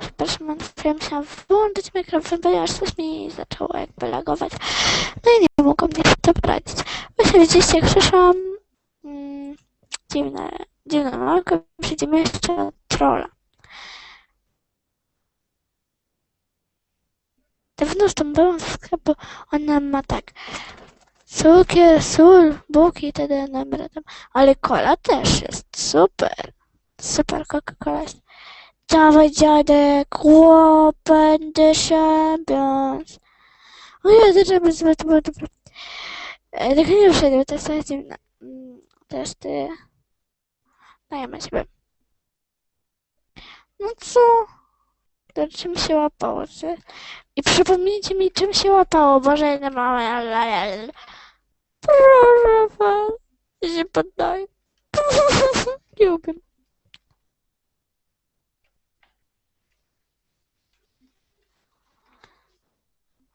Przepraszam, ja musiałam włączyć mikrofon, ponieważ coś mi zaczęło jakby lagować. No i nie mogłam nic to poradzić. Właśnie widzieliście, jak przyszłam. Mm, dziwne, dziwne małego. Przyjdziemy jeszcze od trolla. Dawno tą byłam w sklepu. Ona ma tak. Cukier, sól, bułki i tedy dobra tam. Ale kola też jest super. Super Coca-Cola jest. Dawaj dziadek, łopędy. O Jezu, żeby zbyt to było dobre. E, Tylko nie wszedłem, to jest dziwne. Mm, Też ty... Dajemy siebie. No co? To czym się łapało, czy... I przypomnijcie mi, czym się łapało, Boże, nie mamy, Proszę was, ja się poddaję. Nie umiem.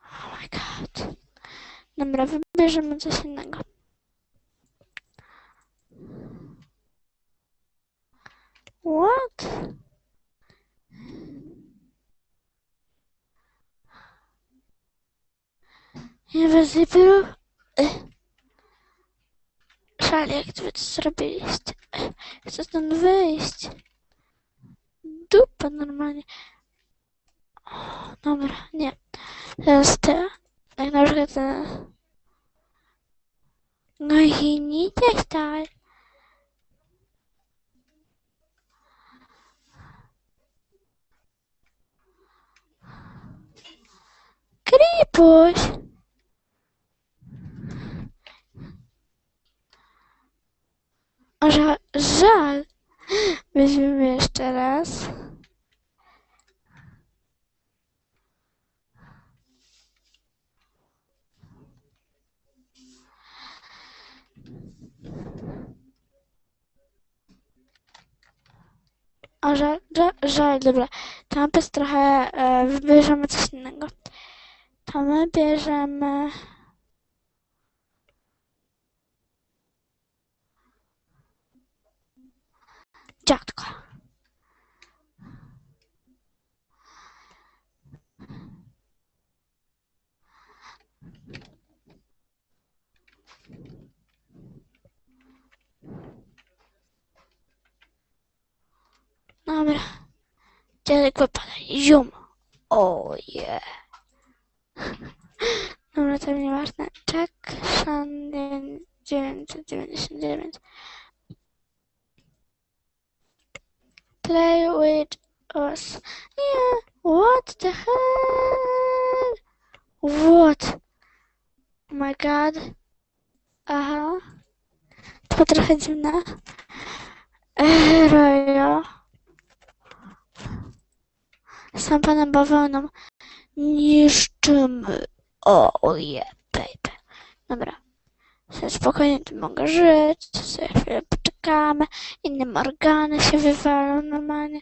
Oh my god. Dobra, wybierzemy coś innego. What? Invisible? Szal, jak wy to zrobiliście? Chcę stąd wyjść. Dupa normalnie. Dobra, nie. Teraz te. Jak na przykład. No i nie tak. Krypuś! O, Żal, żal. Weźmiemy jeszcze raz. że, że, że dobra. Tam jest trochę, e, wybierzemy coś innego. To my bierzemy... Dziadka. Ah. Ya de cuerpo de Yum. Oh, yeah. Numero 3 mi basta. Check. Sanden. Gerent. Gerent. Play with us. Yeah. What the hell? What? Oh my god. Ага. Тут проходим на... sam panem bawełną niszczymy. O, je. Dobra. Sobie spokojnie tu mogę żyć, sobie chwilę poczekamy, inne organy się wywalą normalnie.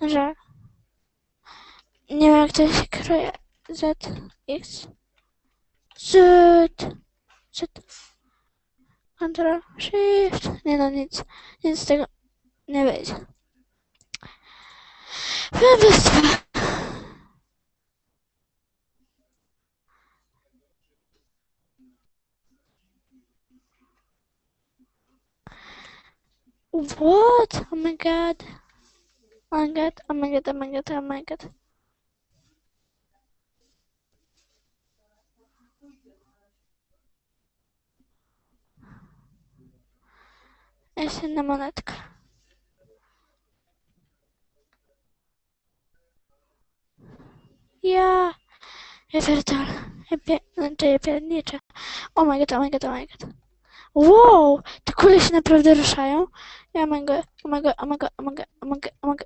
No. Nie wiem jak to się kryje. Z, X, Z, Z. Ctrl, Shift. Nie no, nic. Nic z tego nie. What? Oh my god. Oh my god, oh my god, oh my god, oh my god. Jeszcze jedna monetka. Ja. Ja pierdolę. Ja pie... Znaczy ja pierniczę. Oh my god, oh my god, oh my god. Wow! Te kule się naprawdę ruszają. Ja mogę, mogę, mogę, mogę, mogę, mogę.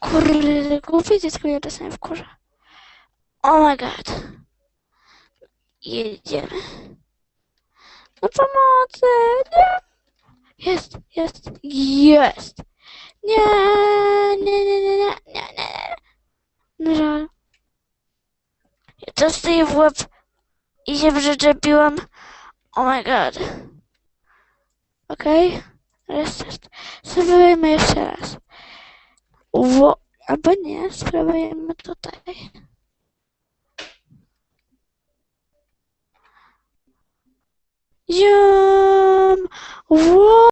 Kurde, głupie dziecko mnie czasami wkurza. Oh my god. Jedziemy. Pomocy! Nie! Jest, jest, jest! Nie, nie, nie, nie, nie, nie, nie. No żal. Dostaję w łeb i się przyczepiłam. Oh my god. Okej. Okay. Restart. Spróbujemy jeszcze raz. Ło. Albo nie, spróbujemy tutaj. Ziom! Ło!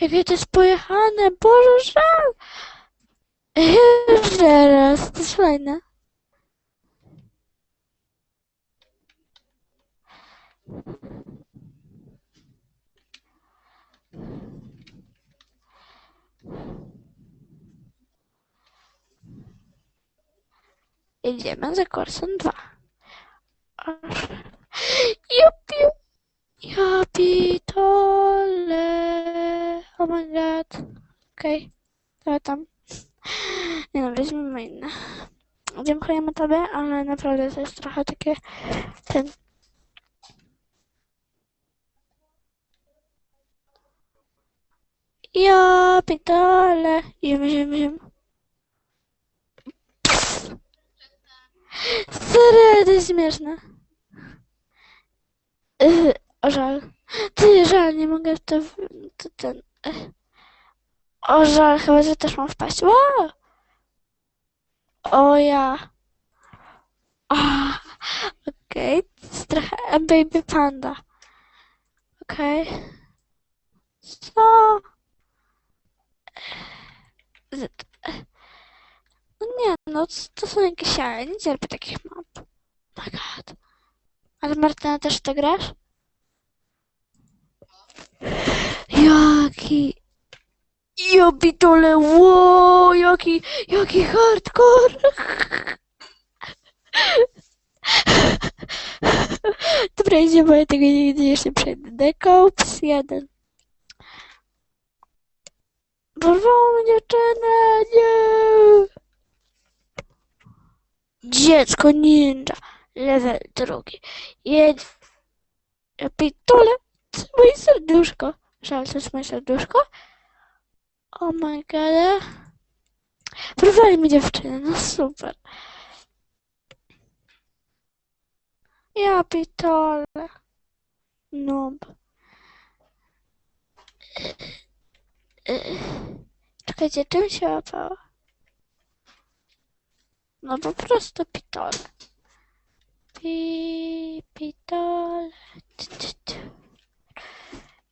Jakie to jest pojechane! Boże, żal! Jeszcze raz, to jest fajne. Za kursem 2. Jupi! Ja pitole. Oh my god. Okej. Okay. tam. Nie no, weźmiemy inne. Tobie, ale naprawdę to jest trochę takie... Ten... Ja pitole. Zim, zim, zim. Serio, to jest śmieszne. Yy, o żal. Ty, żal, nie mogę w to... to ten... O żal, chyba, że też mam wpaść. Wow! O ja. O, Okej, to jest trochę a baby panda. Co? Z- No nie, no to są jakieś jaja, nie cierpię takich map. Oh my god. Ale Martyna też to grasz? Jaki... Ja pitole, wow, jaki, jaki hardcore. Dobra, idzie, bo ja tego nigdy jeszcze nie przejdę. Dekops jeden. Porwało mnie dziewczynę, nie! Dziecko ninja, level drugi. Jedź. Pitole, moje serduszko. Żal, to jest moje serduszko. Oh my god. Porwali mi dziewczynę, no super. Ja pitole. Noob. Czekajcie, czym się łapało? No po prostu pitole. Pi, pitole.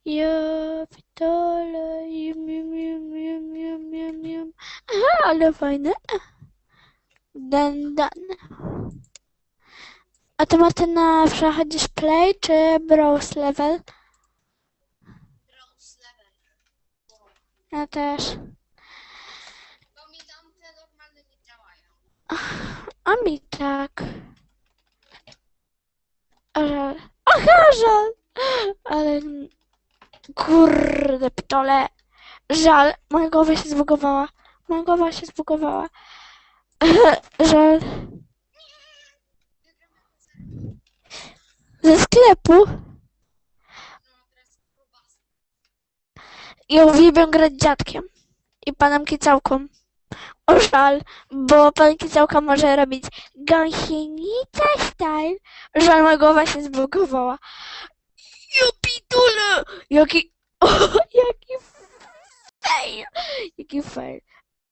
Ja pitole. Jum, jum, jum, jum, jum, jum, jum. Aha, ale fajne. Dan, dan. A ty Martyna przechodzisz play czy browse level? Bronze level. Ja też. Bo mi tamte normalne nie działają. A mi tak. A żal. Aha, żal. Ale... Kurde, pitole. Żal. Moja głowa się zbugowała. Moja głowa się zbugowała. Żal. Ze sklepu. Ja uwielbiam grać dziadkiem. I panem kicałką. O żal, bo pan kicałka może robić gąsienicę style. Żal, moja głowa się zbugowała. Ja pitule! Jaki... Jaki fail! Jaki fail.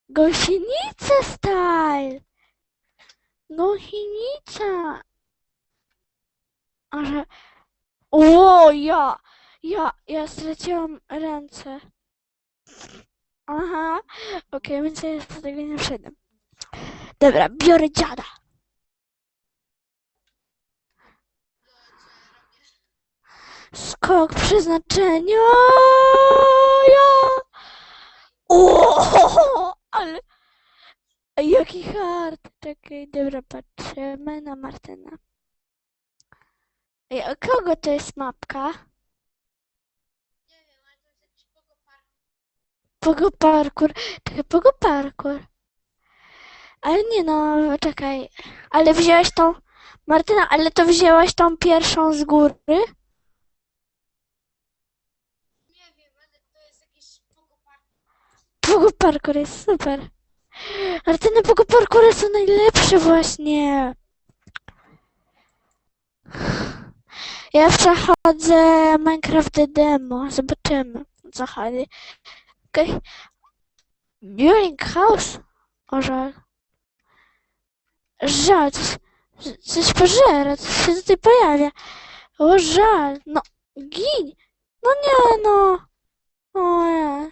Gąsienica style! Gąsienica! A że... O, ja! Ja, ja straciłam ręce. Aha, okej, więc ja do tego nie wszedłem. Dobra, biorę dziada. Skok przeznaczenia. Ja. O, ale jaki hard. Czekaj, dobra, patrzymy na Martyna. Ej, a kogo to jest mapka? Nie wiem, ale to jest jakiś pogo park. Pogo parkour. Czekaj, pogo parkour. Ale nie no, czekaj. Ale wzięłaś tą... Martyna, ale to wzięłaś tą pierwszą z góry? Nie wiem, ale to jest jakiś pogo park. Pogo parkour jest super. Martyna, pogo parkoury są najlepsze właśnie. Ja przechodzę Minecraft demo. Zobaczymy, co chodzi. Okej. Building house? O żal. Żal, coś, coś pożera, coś się tutaj pojawia. O żal, no gin. No nie no. O nie.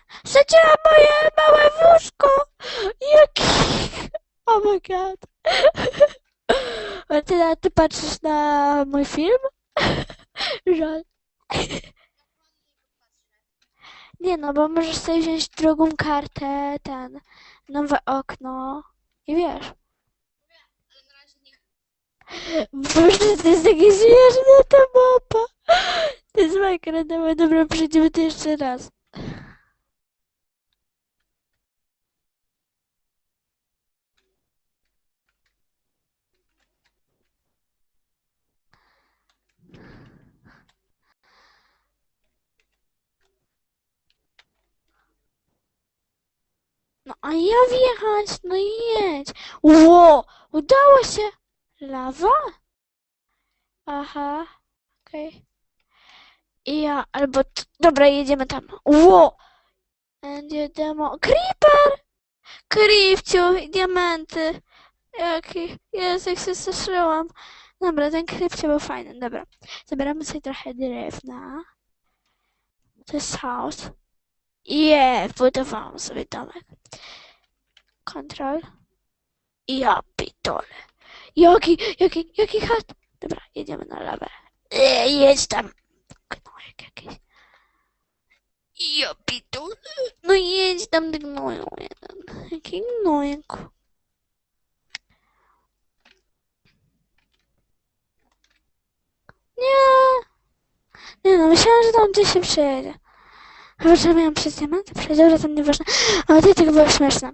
Moje małe wózko. Jaki... Oh my god. Martyna, ty patrzysz na mój film? Żal. Nie no, bo możesz sobie wziąć drugą kartę, ten, nowe okno i wiesz. Boże, to jest takie śmieszne ta mapa. To jest dobra, dobra, przejdziemy to jeszcze raz. A ja wjechać, no jedź. Ło, udało się. Lawa? Aha, okej. I ja, albo, dobra, jedziemy tam. Ło! Będzie demo. Creeper! Creepciu, diamenty. Jaki, Jezu, jak się straszyłam. Dobra, ten creepciu był fajny, dobra. Zabieramy sobie trochę drewna. To jest house. Je, wbudowałam sobie domek. Control. I ja pitole. Jaki, jaki, jaki chat? Dobra, jedziemy na lawę. E, jedź tam. Gnojek jakiś. Ja pitole. No jedź tam, ty jeden. Jaki gnojek. Nie. Nie no, myślałam, że tam gdzieś się przejedzie. Chyba, że miałam przez diamenty przejść, dobra, tam nieważne. Ale to tak było śmieszne.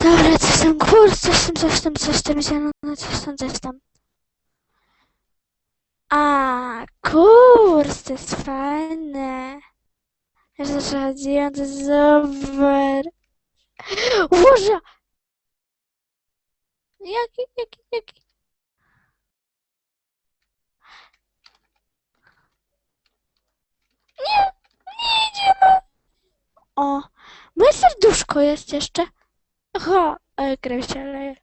Dobra, coś tam, kurs, coś tam, coś tam, coś tam, zielone, coś tam, coś tam. A, kurs, to jest fajne. Wiesz, o co chodzi? On to jest super. Boże! Jaki, jaki, jaki? Nie idziemy. O, moje serduszko jest jeszcze. Aha, ale krew się leje.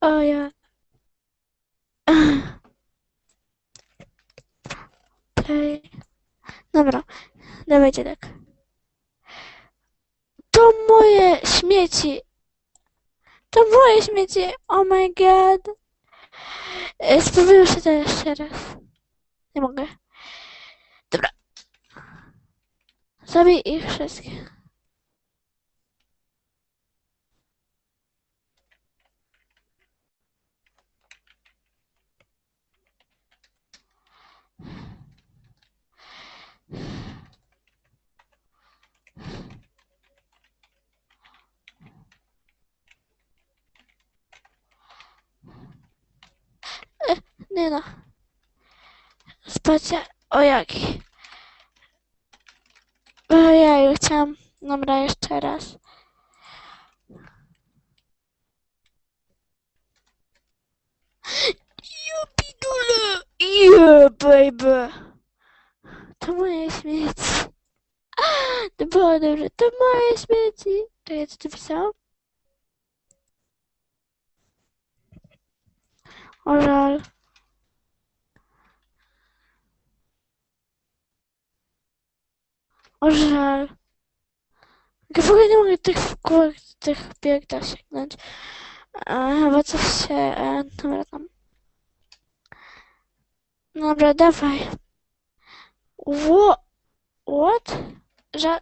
O ja. Play. Dobra, dawajcie tak. To moje śmieci. To moje śmieci. Oh my god. E, Spróbuję jeszcze raz. Nie mogę. Dobra. Zabij ich wszystkich. Nie no. Spacja. O jaki. Ojej, chciałam. Dobra, jeszcze raz. Ja pidule. Yeah, baby. To moje śmieci. To było dobrze. To moje śmieci. Czekaj, co tu pisałam? O żal. O żal. Ja w ogóle nie mogę tych kółek, tych bieg sięgnąć. E, chyba coś się... E, dobra, tam. Dobra, dawaj. Wha- What? Że...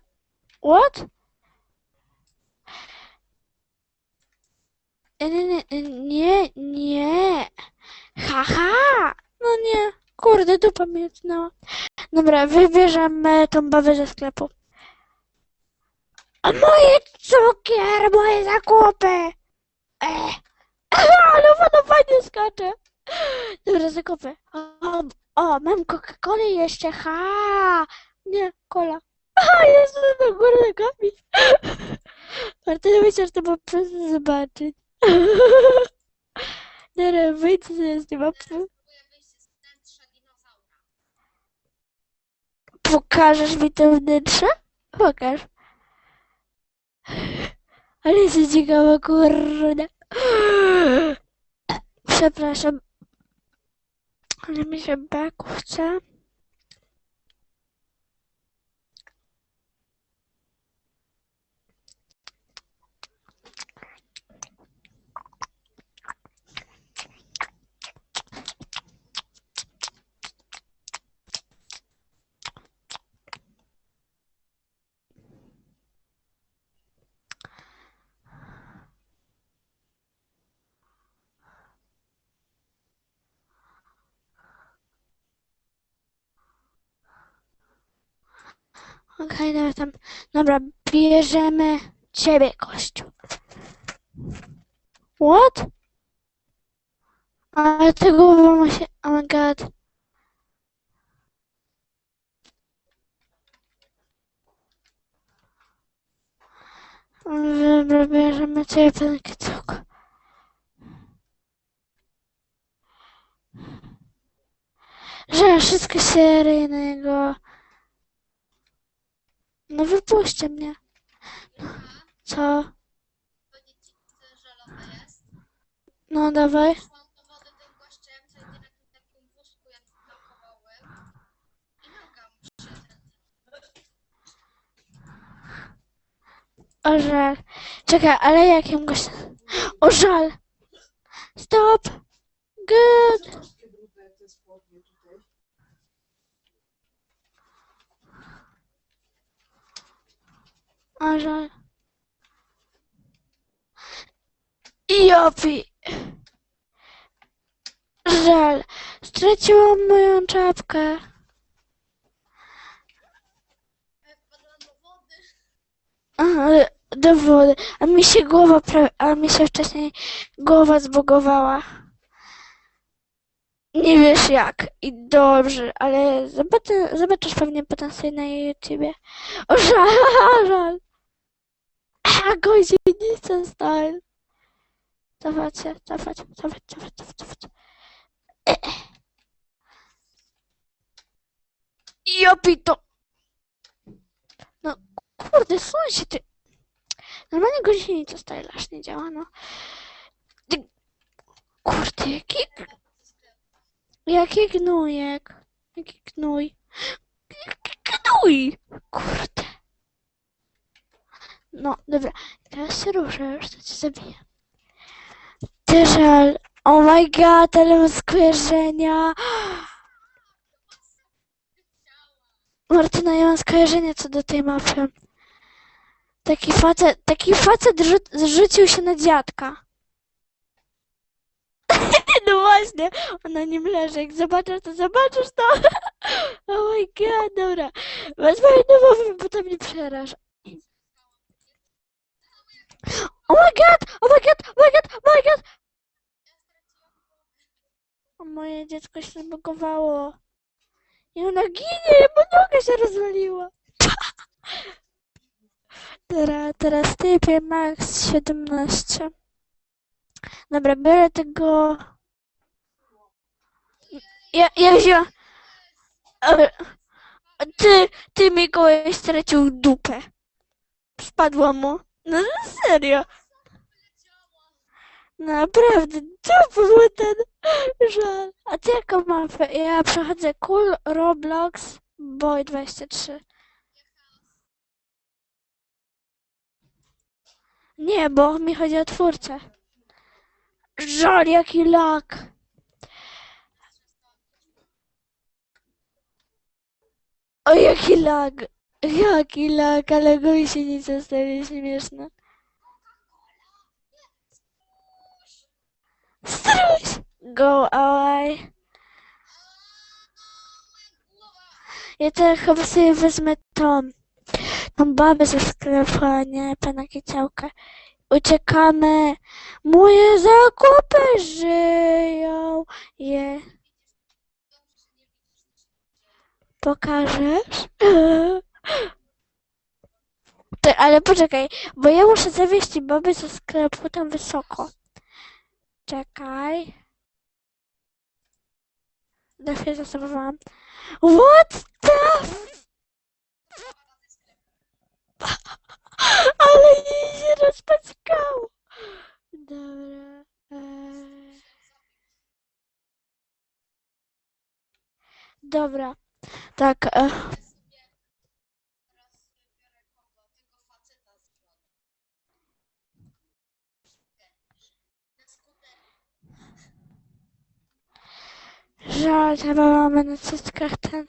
What? Nie, nie, nie, nie, Kurde, dupa mi utknęła. Dobra, wybierzemy tą bawę ze sklepu. A moje cukier, moje zakupy! Ech. Ale ona fajnie skacze. Dobra, zakupy. O, o mam Coca-Colę jeszcze, ha! Nie, cola. A, jeszcze do góry nogami. Martyna myślę, że to było prosto zobaczyć. Dobra, wyjdź z tej mapy. Próbuję wyjść z ten Pokażesz mi to wnętrze? Pokaż. Ale jest ciekawa, kurde. Przepraszam. Ale mi się beku chce. Okej, dobra, tam. Dobra, bierzemy ciebie, kościół. What? Ale tego ma się... Oh my god. Dobra, bierzemy ciebie, panie Kiecułko. Że wszystkie seryjnego. No wypuśćcie mnie. Co? No dawaj. Gościem, O żal. Czekaj, ale jakim gościa? O żal. Stop. Good. Troszkę brudne te spodnie tutaj. O żal. Jopi. Żal. Straciłam moją czapkę. Wpadłam do wody. A mi się głowa, a mi się wcześniej głowa zbugowała. Nie wiesz jak. I dobrze, ale zobaczy, zobaczysz pewnie sobie na YouTubie. O żal, żal. A goździenica style. Cofać, cofać, cofać, cofać, cofać. Jopito. No, kurde, słuchaj ty. Normalnie goździenica style aż nie działa, no. Kurde, jaki... Jaki gnujek. Jaki gnój. Jaki gnój. Kurde. No, dobra. Teraz się ruszę, już to cię zabiję. Ty. Oh my god, ale mam skojarzenia. Martyna, ja mam skojarzenia co do tej mapy. Taki facet, taki facet rzu- zrzucił się na dziadka. No właśnie, on na nim leży. Jak zobaczysz to, zobaczysz to. Oh my god, dobra. Wezmę jedną mowę, bo to mnie przeraża. Oh my god, oh my god, oh my god, oh my god. Moje dziecko się zabugowało. I ona ginie, bo noga się rozwaliła. Teraz, teraz typie max 17. Dobra, biorę tego... Ja, ja wziąłem... Ty, ty Mikołaj stracił dupę. Spadła mu. No serio. Naprawdę, to był ten żal. A ty jaką mapę? Ja przechodzę Cool, Roblox, Boy 23. Nie, bo mi chodzi o twórcę. Żal, jaki lak. O, jaki lag. Jaki lag, ale go się nic zostaje śmieszne. Struś! Go away. Ja teraz chyba sobie wezmę tą, tą babę ze sklepu, nie pana Kieciałka. Uciekamy. Moje zakupy żyją. Je. Pokażesz? Ty, ale poczekaj, bo ja muszę zawieźć baby ze sklepu tam wysoko. Czekaj. Na chwilę zasobowałam. What the. Ale jej się rozpackało. Dobra. eee. Dobra. Tak. E. Żal, chyba mamy na cyckach ten.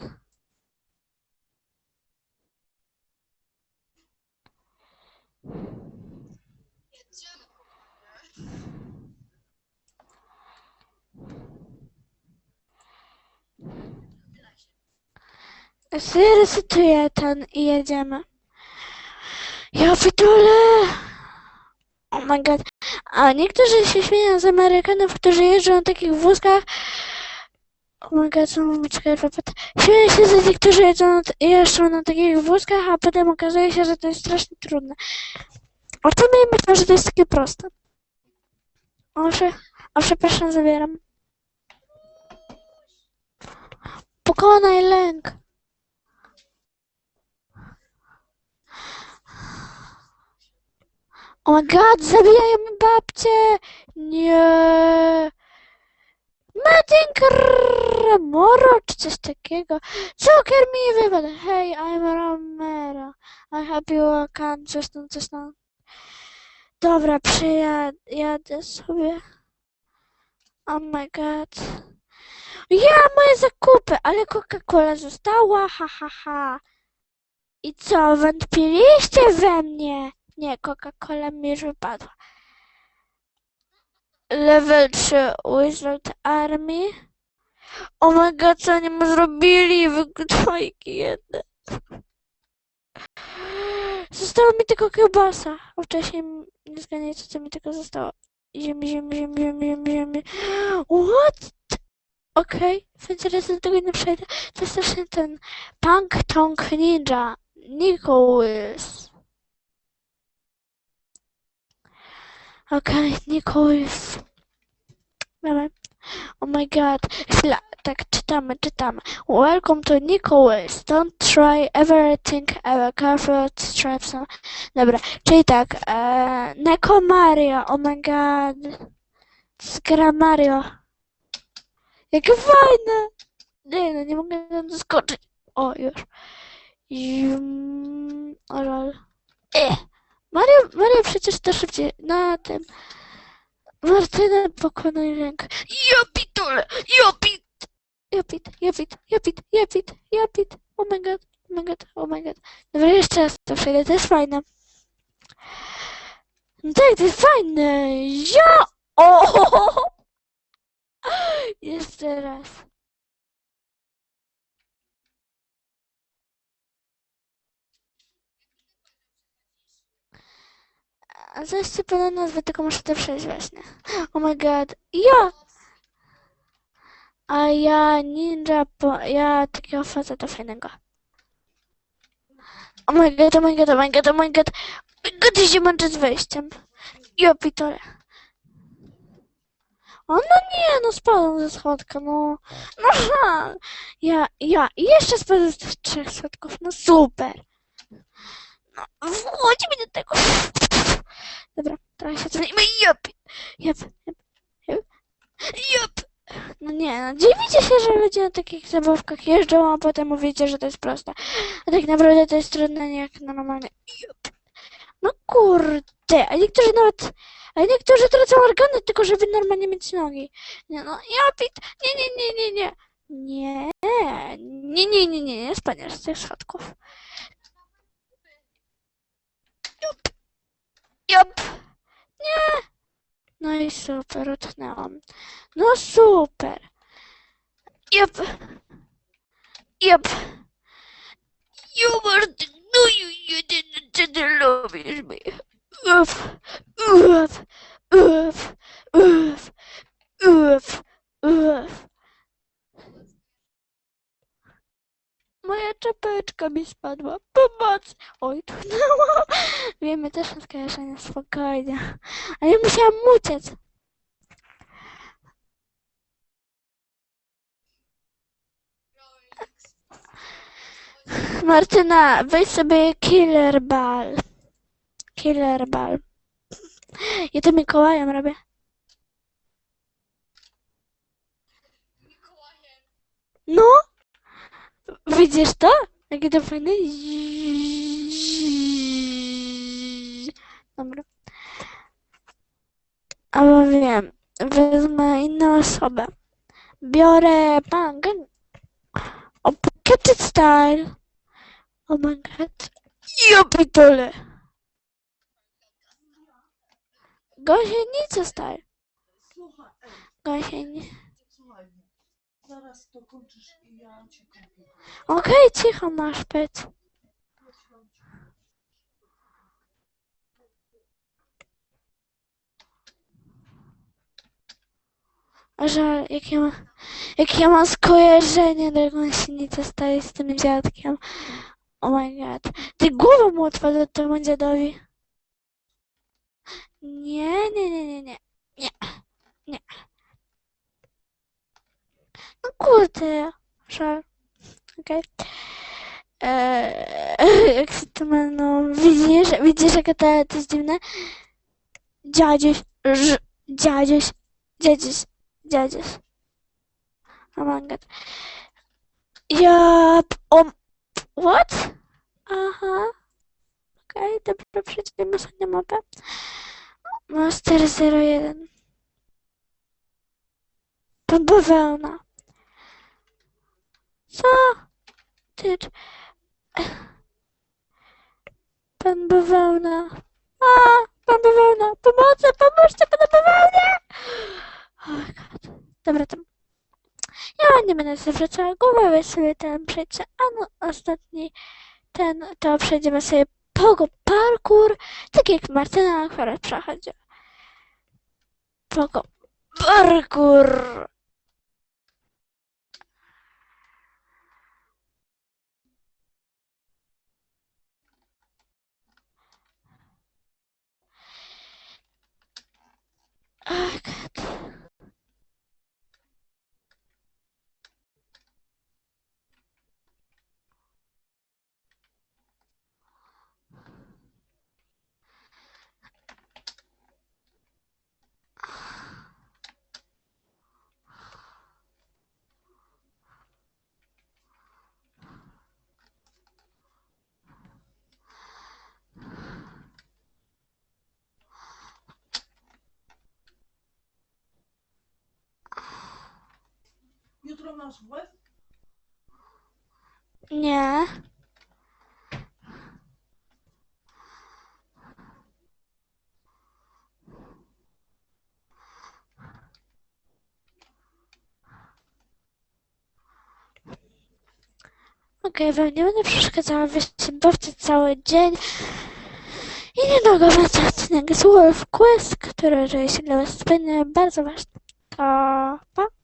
Zresetuję ten i jedziemy. Ja pitole! Oh my god. A niektórzy się śmieją z Amerykanów, którzy jeżdżą na takich wózkach. Oh my god, czekaj, repet. Śmieją się, że niektórzy jeżdżą na, jeżdżą na takich wózkach, a potem okazuje się, że to jest strasznie trudne. A to mi myślę, że to jest takie proste. O, prze, o przepraszam, zabieram. Pokonaj lęk. Oh my god, zabijają mi babcię! Nie! Martin Moro czy coś takiego. Cukier mi wypadł. Hey, I'm Romero. I hope you can coś tam, coś tam. Dobra, przyjadę sobie. Oh my god. Ja, moje zakupy, ale Coca-Cola została, ha, ha, ha. I co, wątpiliście we mnie? Nie, Coca-Cola mi już wypadła. Level 3 Wizard Army. O my god, co oni mu zrobili? Wygotowajki jedne. Zostało mi tylko kiełbasa. A wcześniej nie zgadniecie, co mi tylko zostało. Ziemi, ziemi, ziemi, ziemi, ziemi, ziemi. What? Okej, okay. razy do tego nie przejdę. To jest też ten Punk Tonk Ninja. Nicholas. Okay, Nicholas. Dobra. Oh my god. Chwila, tak czytamy, czytamy. Welcome to Nicholas. Don't try everything ever. Careful stripes. Dobra, czyli tak. E, Neko Mario. Oh my god. To jest gra Mario. Jakie fajne! Nie no, nie mogę tam doskoczyć. O, już. Jum, o Mario, Mario przecież to szybciej na tym. Martyna pokonaj rękę. Ja pitole! Ja pit! Ja pit, ja pit, ja pit, ja pit, ja pit. Oh my god, oh my god, oh my god. Dobra, jeszcze raz to przejdę, to jest fajne. No tak, to jest fajne. Ja! O! Jeszcze raz. A coś ci podam nazwę, tylko muszę to przejść właśnie. Oh my god. Ja! A ja ninja, po, ja takiego faceta fajnego. Oh my god, oh my god, oh my god, oh my god. God, się męczę z wejściem. Ja pitole. O no nie, no spadłem ze schodka, no. No ha. Ja, ja, jeszcze spadłem z tych trzech schodków, no super. No, wchodź mi do tego. Dobra, teraz się cofnijmy. Jop, jop, jop, jop, jop. No nie, no dziwicie się, że ludzie na takich zabawkach jeżdżą, a potem mówicie, że to jest proste. A tak naprawdę to jest trudne nie jak normalnie. No kurde, a niektórzy nawet, a niektórzy tracą organy tylko, żeby normalnie mieć nogi. Nie no, ja pit, nie, nie, nie, nie, nie. Nie, nie, nie, nie, nie, nie spadniesz z tych schodków. Jop, jop, nie. No i super, utknęłam. No super. Jop, jop. Hubert, no you jedyny, czy ty lubisz mnie. Uf, uf, uf, uf, uf, uf. Moja czapeczka mi spadła. Pomoc! Oj, tuchnęło. Wiemy też na skojarzenie, spokojnie. A ja musiałam uciec. Martyna, weź sobie Killer Ball. Killer Ball. Ja to Mikołajem robię. Mikołajem. No! Widzisz to? Jakie to fajne? Dobra. Ale wiem, wezmę inną osobę. Biorę pangę. O, Pocket Style. Oh my god. Ja pitole. Gąsienica Style. Słuchaj, ej, Gąsienic. słuchaj mnie. Zaraz to kończysz i ja cię kupię. Okej, cicho masz być. Żal, jak ja, ma, jak ja mam skojarzenie do gąsienicy staje z tym dziadkiem. Oh my god. Ty głowę mu otworzę temu dziadowi. Nie, nie, nie, nie, nie. Nie, nie. No kurde, żal. Okej. Eee, jak się to ma, no, widzisz, widzisz, jakie to, to jest dziwne? Dziadziuś, ż, dziadziuś, dziadziuś, dziadziuś. Oh my. Ja, om, what? Aha. Okej, dobra, przejdziemy sobie mapę. Master 01. Pan bawełna. Co? Ty... Pan bawełna. A, pan bawełna. Pomocy, pomóżcie panu bawełnie! Oh. Dobra, tam. Ja nie będę zawracała głowy, sobie ten przejdzie. A no, ostatni ten, to przejdziemy sobie pogo parkour, tak jak Martyna akurat przechodzi. Pogo parkour. Oh god. Jutro masz łeb? Nie. Okej, wam nie będę przeszkadzała, wy się bawcie cały dzień. I niedługo będzie odcinek z Wolf Quest, który że się dla was spełnia bardzo ważny. To pa!